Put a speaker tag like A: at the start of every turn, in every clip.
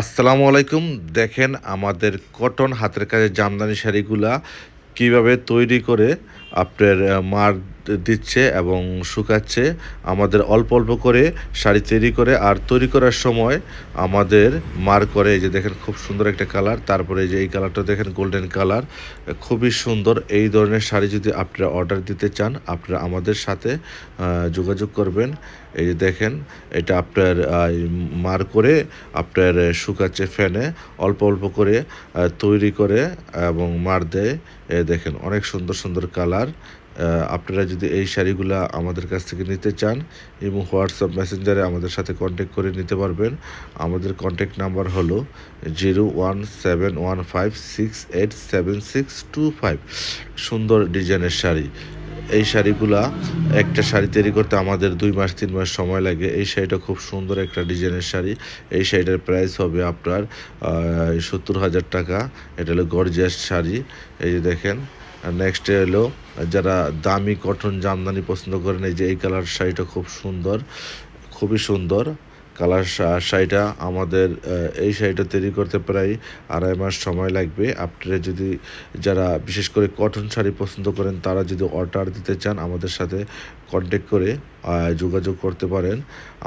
A: আসসালামু আলাইকুম। দেখেন আমাদের কটন হাতের কাজে জামদানি শাড়িগুলা কীভাবে তৈরি করে আপনার মার দিচ্ছে এবং শুকাচ্ছে। আমাদের অল্প অল্প করে শাড়ি তৈরি করে আর তৈরি করার সময় আমাদের মার করে এই যে দেখেন খুব সুন্দর একটা কালার। তারপরে যে এই কালারটা দেখেন গোল্ডেন কালার। খুবই সুন্দর। এই ধরনের শাড়ি যদি আপনারা অর্ডার দিতে চান, আপনারা আমাদের সাথে যোগাযোগ করবেন। এই যে দেখেন, এটা আপনার মার করে আপনার শুকাচ্ছে ফ্যানে অল্প অল্প করে তৈরি করে এবং মার দেয়। দেখেন, অনেক সুন্দর সুন্দর কালার। আপনারা যদি এই শাড়িগুলো আমাদের কাছ থেকে নিতে চান এবং হোয়াটসঅ্যাপ মেসেঞ্জারে আমাদের সাথে কন্ট্যাক্ট করে নিতে পারবেন, আমাদের কন্ট্যাক্ট নাম্বার হলো zero one seven one five six eight seven six two five সুন্দর ডিজাইনের শাড়ি। এই শাড়িগুলা একটা শাড়ি তৈরি করতে আমাদের দুই মাস, তিন মাস সময় লাগে। এই শাড়িটা খুব সুন্দর একটা ডিজাইনের শাড়ি। এই শাড়িটার প্রাইস হবে আপনার সত্তর হাজার টাকা। এটা হলো গর্জিয়াস শাড়ি। এই যে দেখেন নেক্সট হলো যারা দামি কটন জামদানি পছন্দ করেন, এই যে এই কালার শাড়িটা খুব সুন্দর, খুবই সুন্দর। কালার শাড়িটা আমাদের এই শাড়িটা তৈরি করতে প্রায় আড়াই মাস সময় লাগবে। আপনারা যদি যারা বিশেষ করে কটন শাড়ি পছন্দ করেন, তারা যদি অর্ডার দিতে চান আমাদের সাথে কন্ট্যাক্ট করে যোগাযোগ করতে পারেন।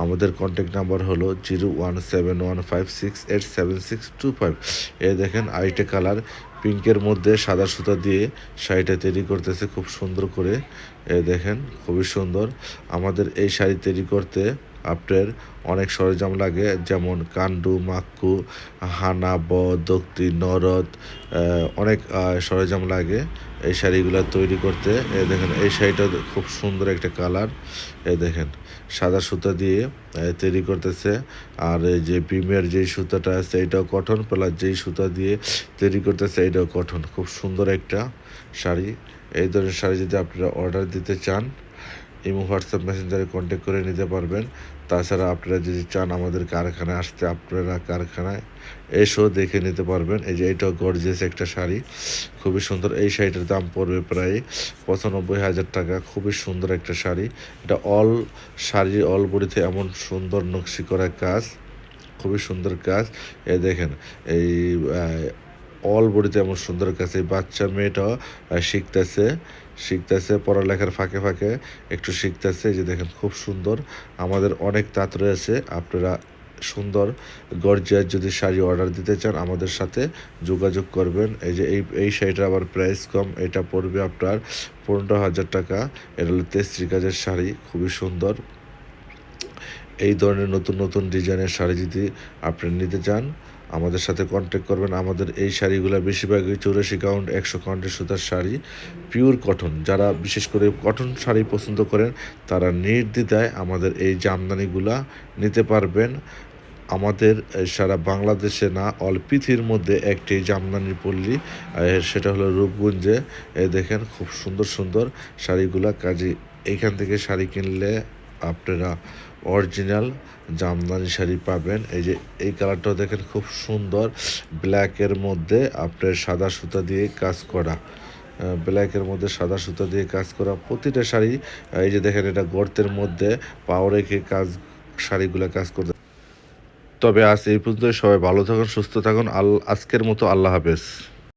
A: আমাদের কন্ট্যাক্ট নাম্বার হলো zero one seven one five six eight seven six two five. এ দেখেন আইটে কালার, পিঙ্কের মধ্যে সাদা সুতা দিয়ে শাড়িটা তৈরি করতেছে, খুব সুন্দর করে। এ দেখেন, খুবই সুন্দর। আমাদের এই শাড়ি তৈরি করতে আপনার অনেক সরঞ্জাম লাগে, যেমন কান্ডু মাক্কু হানা ব দক্তি, নরদ অনেক সরঞ্জাম লাগে এই শাড়িগুলো তৈরি করতে। এ দেখেন, এই শাড়িটা খুব সুন্দর একটা কালার। এ দেখেন, সাদা সুতা দিয়ে তৈরি করতেছে। আর এই যে প্রিমিয়ার যেই সুতাটা আছে, এটাও কটন, প্লাস যেই সুতা দিয়ে তৈরি করতেছে, এটাও কঠন খুব সুন্দর একটা শাড়ি। এই ধরনের শাড়ি যদি আপনারা অর্ডার দিতে চান ইমো হোয়াটসঅ্যাপ মেসেঞ্জারে কন্ট্যাক্ট করে নিতে পারবেন। তাছাড়া আপনারা যদি চান আমাদের কারখানায় আসতে, আপনারা কারখানায় এসেও দেখে নিতে পারবেন। এই যে এটাও গর্জিয়াস একটা শাড়ি। খুবই সুন্দর। এই শাড়িটার দাম পড়বে প্রায় পঁচানব্বই হাজার টাকা। খুবই সুন্দর একটা শাড়ি। এটা অল শাড়ি অল বডিতে এমন সুন্দর নকশি করা কাজ। খুবই সুন্দর কাজ। এ দেখেন, এই অল বডিতে এমন সুন্দর কাছে বাচ্চা মেয়েটাও শিখতেছে শিখতেছে, পড়ালেখার ফাঁকে ফাঁকে একটু শিখতেছে। যে দেখেন, খুব সুন্দর। আমাদের অনেক তাঁত রয়েছে। আপনারা সুন্দর, গর্জিয়াস যদি শাড়ি অর্ডার দিতে চান, আমাদের সাথে যোগাযোগ করবেন। এই যে এই এই শাড়িটা আবার প্রাইস কম। এটা পড়বে আপনার পনেরো হাজার টাকা। এটা হলো তেস্ত্রি কাজের শাড়ি, খুবই সুন্দর। এই ধরনের নতুন নতুন ডিজাইনের শাড়ি যদি আপনি নিতে চান আমাদের সাথে কন্ট্যাক্ট করবেন। আমাদের এই শাড়িগুলো বেশিরভাগই চৌরাশি কাউন্ট একশো কাউন্টের সুতার শাড়ি পিওর কটন যারা বিশেষ করে কটন শাড়ি পছন্দ করেন, তারা নির্দ্বিধায় আমাদের এই জামদানিগুলা নিতে পারবেন। আমাদের সারা বাংলাদেশে না, অল মধ্যে একটি জামদানি পল্লী সেটা হলো রূপগঞ্জে। দেখেন খুব সুন্দর সুন্দর শাড়িগুলা। কাজে এইখান থেকে শাড়ি কিনলে আপনারা অরিজিনাল জামদানি শাড়ি পাবেন। এই যে এই কালারটাও দেখেন খুব সুন্দর। ব্ল্যাকের মধ্যে আপনার সাদা সুতা দিয়ে কাজ করা। ব্ল্যাকের মধ্যে সাদা সুতা দিয়ে কাজ করা প্রতিটা শাড়ি। এই যে দেখেন এটা গর্তের মধ্যে পাও রেখে কাজ, শাড়িগুলো কাজ করতে। তবে আজ এই পর্যন্ত সবাই ভালো থাকুন, সুস্থ থাকুন। আল, আজকের মতো আল্লাহ হাফেজ।